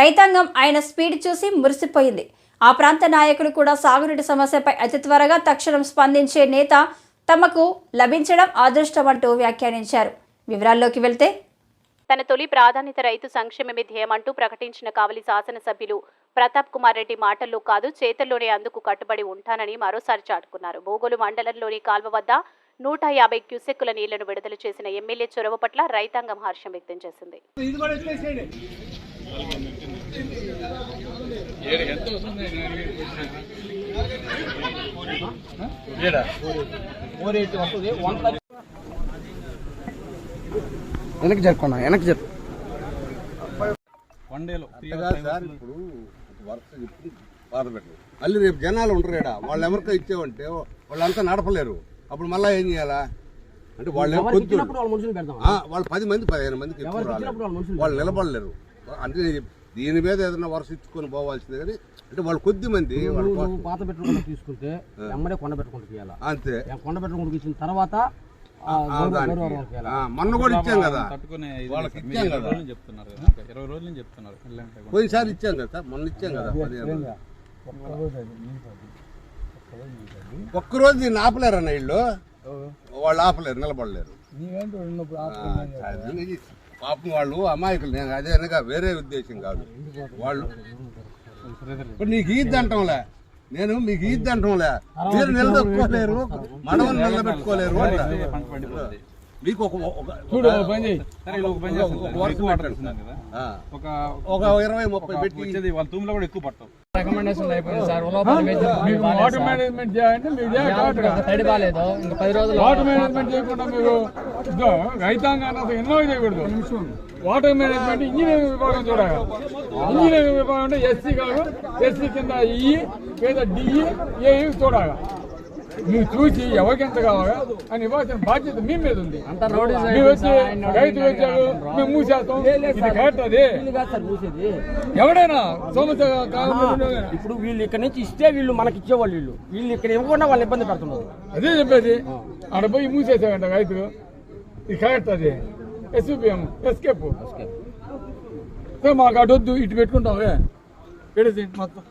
రైతాంగం ఆయన స్పీడ్ చూసి మురిసిపోయింది. ఆ ప్రాంత నాయకులు కూడా సాగునీటి సమస్యపై అతి త్వరగా తక్షణం స్పందించే నేత తమకు లభించడం అదృష్టం అంటూ వ్యాఖ్యానించారు. వివరాల్లోకి వెళ్తే తన తొలి ప్రాధాన్యత రైతు సంక్షేమమే ధ్యేయమంటూ ప్రకటించిన కావలి శాసనసభ్యులు ప్రతాప్ కుమార్ రెడ్డి మాటల్లో కాదు చేతల్లోనే అందుకు కట్టుబడి ఉంటానని మరోసారి చాటుకున్నారు. బోగోలు మండలంలోని కాల్వ వద్ద నూట యాభై క్యూసెక్కుల నీళ్ళను విడుదల చేసిన ఎమ్మెల్యే చొరవ పట్ల రైతాంగం హర్షం వ్యక్తం చేసింది. వెనక్కి జరుపుకున్నా వెనక్కి జరుపు. అంతగా సార్ ఇప్పుడు వరుస ఇప్పుడు బాధ పెట్టరు మళ్ళీ రేపు జనాలు ఉంటారు ఈడ. వాళ్ళు ఎవరికో ఇచ్చామంటే వాళ్ళంతా నడపలేరు. అప్పుడు మళ్ళీ ఏం చేయాలా? అంటే వాళ్ళు వాళ్ళ మనుషులు పెడతాం. ఆ, వాళ్ళు పది మంది పదిహేను మందికి వాళ్ళు నిలబడలేరు. అంటే నేను దీని మీద ఏదైనా వరుస ఇచ్చుకొని పోవాల్సిందే కానీ అంటే వాళ్ళు కొద్ది మంది పాత పెట్టుకుంటూ తీసుకుంటే ఎమ్మడే కొండ పెట్టుకుంటూ తీయాలా? అంతే. కొండ పెట్టుకుంటూ ఇచ్చిన తర్వాత మొన్న కూడా ఇచ్చాం కదా. వాళ్ళకి. ఇచ్చాం కదా. చెప్తున్నారు కదా. ఇరవై రోజుల చెప్తున్నారు. పోయినసారి ఇచ్చాం కదా సార్ మొన్న ఇచ్చాం కదా. ఒక్కరోజు దీన్ని ఆపలేరన్న వీళ్ళు? వాళ్ళు ఆపలేరు నిలబడలేరు. పాపం వాళ్ళు అమాయకులు నేను అదే అనగా వేరే ఉద్దేశం కాదు వాళ్ళు ఇప్పుడు నీకు ఈద్ అంటాంలే నేను మీకు ఈద్ అంటాంలే మీరు నిలదొక్కోలేరు మనవని నిలబెట్టుకోలేరు అంట. మీకు ఒక ఒక- పని ఇరవై ముప్పై పెట్టి వాళ్ళ తూములో కూడా ఎక్కువ పట్టవు రికమెండేషన్ అయిపోయింది సార్. వాటర్ మేనేజ్మెంట్ చేయాలంటే మీరు తడి బాగాలేదు. ఇంకా పది రోజులు వాటర్ మేనేజ్మెంట్ చేయకుండా మీరు రైతాంగాన్ని ఎన్నో చేయకూడదు వాటర్ మేనేజ్మెంట్ ఇంజనీరింగ్ విభాగం చూడాలి. ఇంజనీరింగ్ విభాగం అంటే ఎస్సీ కాదు ఎస్సీ కింద ఈ లేదా డిఈ ఏ చూడాలి. నువ్వు చూసి ఎవరికి ఎంత కావాలా? అని ఇవ్వాల్సిన బాధ్యత మీ మీద ఉంది. notice మీరు వచ్చి రైతు వచ్చాడు మేము మూసేస్తాం. ఇది కరెక్ట్ అది సార్ మూసేది. ఎవడైనా ఇప్పుడు వీళ్ళు ఇక్కడ నుంచి ఇస్తే వీళ్ళు మనకి ఇచ్చేవాళ్ళు వీళ్ళు. వీళ్ళు ఇక్కడ ఇవ్వకుండా వాళ్ళు ఇబ్బంది పెడుతున్నారు. అదే చెప్పేది. ఆడ పోయి మూసేసాడంట రైతు ఇది కరెక్ట్ అది. SUPM escape. మాకు అటు వద్దు ఇటు పెట్టుకుంటావే పెడితే మొత్తం.